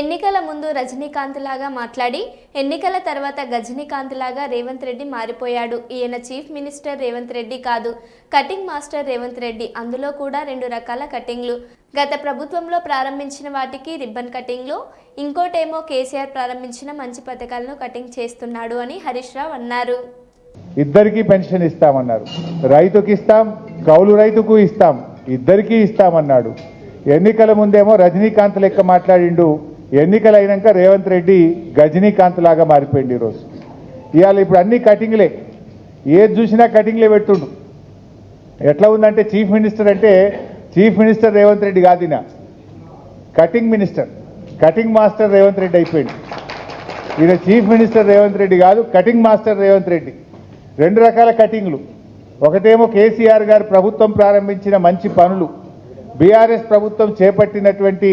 ఎన్నికల ముందు రజనీకాంత్ లాగా మాట్లాడి ఎన్నికల తర్వాత గజనీకాంత్ లాగా రేవంత్ రెడ్డి మారిపోయాడు. ఈయన చీఫ్ మినిస్టర్ రేవంత్ రెడ్డి కాదు. Cutting master Revanth Reddy. అందులో కూడా రెండు రకాల కటింగ్లు. గత ప్రభుత్వంలో ప్రారంభించిన వాటికి రిబ్బన్ కటింగ్లు. ఇంకోటేమో కేసీఆర్ ప్రారంభించిన మంచి పథకాలను కటింగ్ చేస్తున్నాడు అని హరీష్ రావు అన్నారు. ఇద్దరికీ పెన్షన్ ఇస్తామన్నారు. రైతుకి ఇస్తాం కౌలు రైతుకు ఇస్తాం. ఇద్దరికీ ఇస్తామన్నాడు. ఎన్నికల ముందేమో రజనీకాంత్ లెక్క మాట్లాడిండు. ఎన్నికలు అయినాక రేవంత్ రెడ్డి గజనీకాంత్ లాగా మారిపోయింది ఈరోజు. ఇవాళ ఇప్పుడు అన్ని కటింగ్లే. ఏది చూసినా కటింగ్లే పెట్టుండు. ఎట్లా ఉందంటే చీఫ్ మినిస్టర్ అంటే చీఫ్ మినిస్టర్ రేవంత్ రెడ్డి కాదు cutting minister. Cutting master Revanth Reddy అయిపోయింది ఈయన చీఫ్ మినిస్టర్ రేవంత్ రెడ్డి కాదు కటింగ్ మాస్టర్ రేవంత్ రెడ్డి. రెండు రకాల కటింగ్లు. ఒకటేమో కేసీఆర్ గారు ప్రభుత్వం ప్రారంభించిన మంచి పనులు. బీఆర్ఎస్ ప్రభుత్వం చేపట్టినటువంటి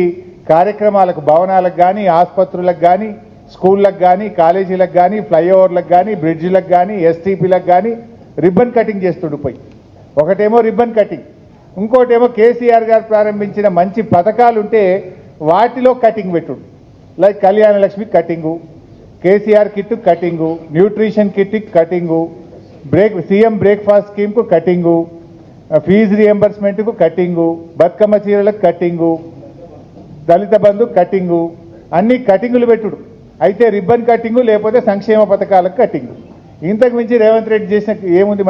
కార్యక్రమాలకు భవనాలకు కానీ ఆసుపత్రులకు కానీ స్కూళ్ళకు కానీ కాలేజీలకు కానీ ఫ్లైఓవర్లకు కానీ బ్రిడ్జిలకు కానీ ఎస్టీపీలకు కానీ రిబ్బన్ కటింగ్ చేస్తుండిపోయి ఒకటేమో రిబ్బన్ కటింగ్ ఇంకోటేమో కేసీఆర్ గారు ప్రారంభించిన మంచి పథకాలు ఉంటే వాటిలో కటింగ్ పెట్టుడు. Like Kalyana Lakshmi cutting KCR kit cutting nutrition kit cutting break CM breakfast స్కీమ్కు cutting fee రియంబర్స్మెంట్కు కటింగు బతుకమ్మ చీరలకు కటింగు దళిత బంధు కటింగు. అన్ని కటింగులు పెట్టుడు. అయితే రిబ్బన్ కటింగు లేకపోతే సంక్షేమ పథకాలకు కటింగు. ఇంతకు మించి రేవంత్ రెడ్డి చేసిన ఏముంది